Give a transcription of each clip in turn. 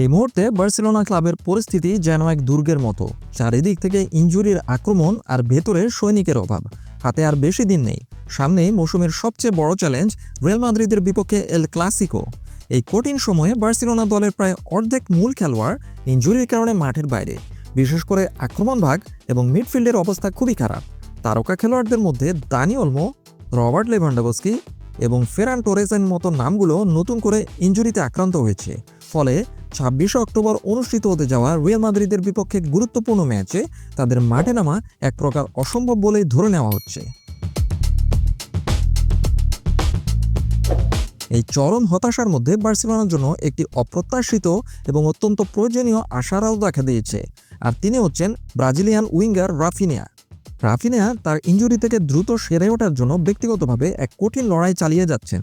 এই মুহূর্তে বার্সেলোনা ক্লাবের পরিস্থিতি যেন এক দুর্গের মতো। চারিদিক থেকে ইনজুরির আক্রমণ আর ভেতরে সৈনিকের অভাব। হাতে আর বেশি দিন নেই। সামনেই মৌসুমের সবচেয়ে বড় চ্যালেঞ্জ রিয়াল মাদ্রিদের বিপক্ষে এল ক্লাসিকো এই কঠিন সময়ে বার্সেলোনা দলের প্রায় অর্ধেক মূল খেলোয়াড় ইনজুরির কারণে মাঠের বাইরে। বিশেষ করে আক্রমণ ভাগ এবং মিডফিল্ডের অবস্থা খুবই খারাপ। তারকা খেলোয়াড়দের মধ্যে দানি অলমো রবার্ট লেভান্ডাবস্কি এবং ফেরান টোরেসের মতো নামগুলো নতুন করে ইনজুরিতে আক্রান্ত হয়েছে। ফলে ছাব্বিশে অক্টোবর অনুষ্ঠিত হতে যাওয়া রিয়াল মাদ্রিদের বিপক্ষে গুরুত্বপূর্ণ ম্যাচে তাদের মাঠে নামা এক প্রকার অসম্ভব বলেই ধরে নেওয়া হচ্ছে। এই চরম হতাশার মধ্যে বার্সেলোনার জন্য একটি অপ্রত্যাশিত এবং অত্যন্ত প্রয়োজনীয় আশারাও দেখা দিয়েছে, আর তিনি হচ্ছেন ব্রাজিলিয়ান উইঙ্গার রাফিনিয়া। রাফিনিয়া তার ইনজুরি থেকে দ্রুত সেরে ওঠার জন্য ব্যক্তিগতভাবে এক কঠিন লড়াই চালিয়ে যাচ্ছেন।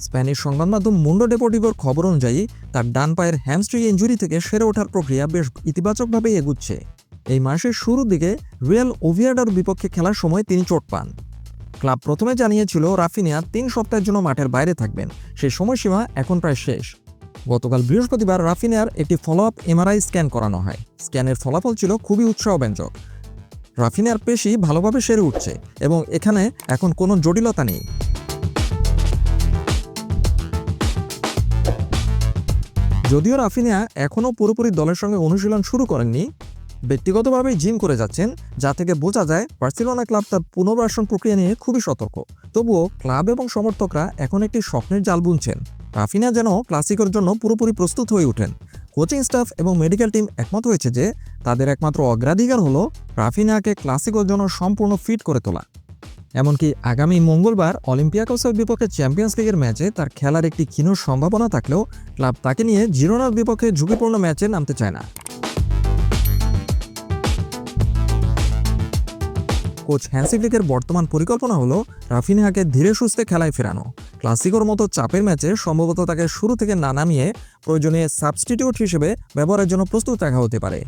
স্প্যানিশ সংবাদ মাধ্যম মুন্ডো ডেপোটিভোর খবর অনুযায়ী, তার ডান পায়ের হ্যামস্ট্রিং ইঞ্জুরি থেকে সেরে ওঠার প্রক্রিয়া বেশ ইতিবাচকভাবেই এগুচ্ছে। এই মাসের শুরুর দিকে রিয়াল ওভিয়াডার বিপক্ষে খেলার সময় তিনি চোট পান। ক্লাব প্রথমে জানিয়েছিল, রাফিনিয়া তিন সপ্তাহের জন্য মাঠের বাইরে থাকবেন। সেই সময়সীমা এখন প্রায় শেষ। গতকাল বৃহস্পতিবার রাফিনিয়ার একটি ফলো আপ এমআরআই স্ক্যান করানো হয়। স্ক্যানের ফলাফল ছিল খুবই উৎসাহব্যঞ্জক। রাফিনিয়ার পেশি ভালোভাবে সেরে উঠছে এবং এখানে এখন কোনো জটিলতা নেই। যদিও রাফিনিয়া এখনও পুরোপুরি দলের সঙ্গে অনুশীলন শুরু করেননি ব্যক্তিগতভাবে জিম করে যাচ্ছেন, যা থেকে বোঝা যায় বার্সেলোনা ক্লাব তার পুনর্বাসন প্রক্রিয়া নিয়ে খুবই সতর্ক। তবুও ক্লাব এবং সমর্থকরা এখন একটি স্বপ্নের জাল বুনছেন। রাফিনা যেন ক্লাসিকের জন্য পুরোপুরি প্রস্তুত হয়ে ওঠেন। কোচিং স্টাফ এবং মেডিকেল টিম একমত হয়েছে যে, তাদের একমাত্র অগ্রাধিকার হলো রাফিনাকে ক্লাসিকের জন্য সম্পূর্ণ ফিট করে তোলা। এমনকি আগামী মঙ্গলবার অলিম্পিয়াকসের বিপক্ষে চ্যাম্পিয়ন্স লিগের ম্যাচে তার খেলার একটি ক্ষীণ সম্ভাবনা থাকলেও ক্লাব তাকে নিয়ে জিরোনার বিপক্ষে ঝুঁকিপূর্ণ ম্যাচে নামতে চায় না। কোচ হ্যান্সিফ্লিকের বর্তমান পরিকল্পনা হলো রাফিনহাকে ধীরে সুস্থে খেলায় ফেরানো। ক্লাসিকোর মতো চাপের ম্যাচে সম্ভবত তাকে শুরু থেকে না নামিয়ে প্রয়োজনীয় সাবস্টিটিউট হিসেবে ব্যবহারের জন্য প্রস্তুত রাখা হতে পারে।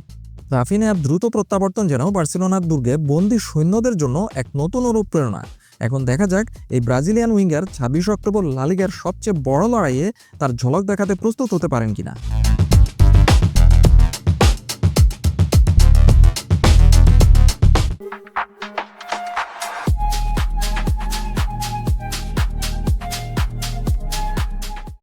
রাফিনহার দ্রুত প্রত্যাবর্তন যেন বার্সেলোনার দুর্গে বন্দি সৈন্যদের জন্য এক নতুন অনুপ্রেরণা এখন দেখা যাক এই ব্রাজিলিয়ান উইঙ্গার ছাব্বিশ অক্টোবর লালিগার সবচেয়ে বড় লড়াইয়ে তার ঝলক দেখাতে প্রস্তুত হতে পারেন কিনা।